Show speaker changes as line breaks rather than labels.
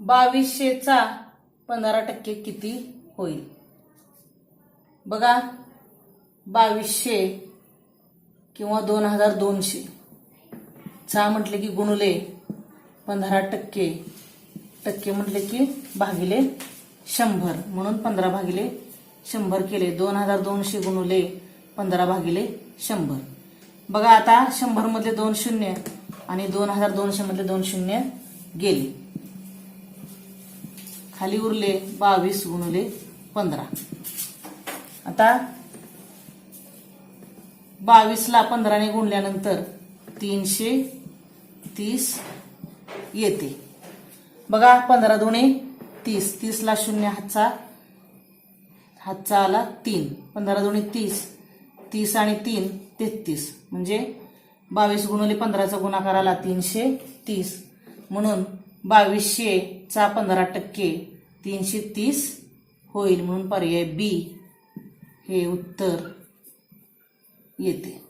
बावीसशेचा पंधरा टक्के किती होईल? बघा बावीसशे किंवा दोन हजार दोनशे. चा म्हटले की गुणुले पंधरा टक्के. टक्के म्हटले की भागिले शंभर. म्हणून पंधरा भागिले शंभर केले. दोन हजार दोनशे गुणुले पंधरा भागिले शंभर. बघा आता शंभरमधले दोन शून्य आणि दोन हजार दोनशे मधले दोन शून्य गेले. खाली उरले बावीस गुणले पंधरा. आता बावीसला पंधराने गुणल्यानंतर तीनशे तीस येते. बघा पंधरा दोन्ही तीस. तीसला शून्य हातचा हातचा आला तीन. पंधरा दोन्ही तीस. तीस आणि तीन तेहतीस. म्हणजे बावीस गुणवले पंधराचा गुणाकार आला तीनशे तीस. म्हणून बावीसशेचा पंधरा टक्के तीनशे तीस होईल म्हणून पर्याय बी हे उत्तर येते.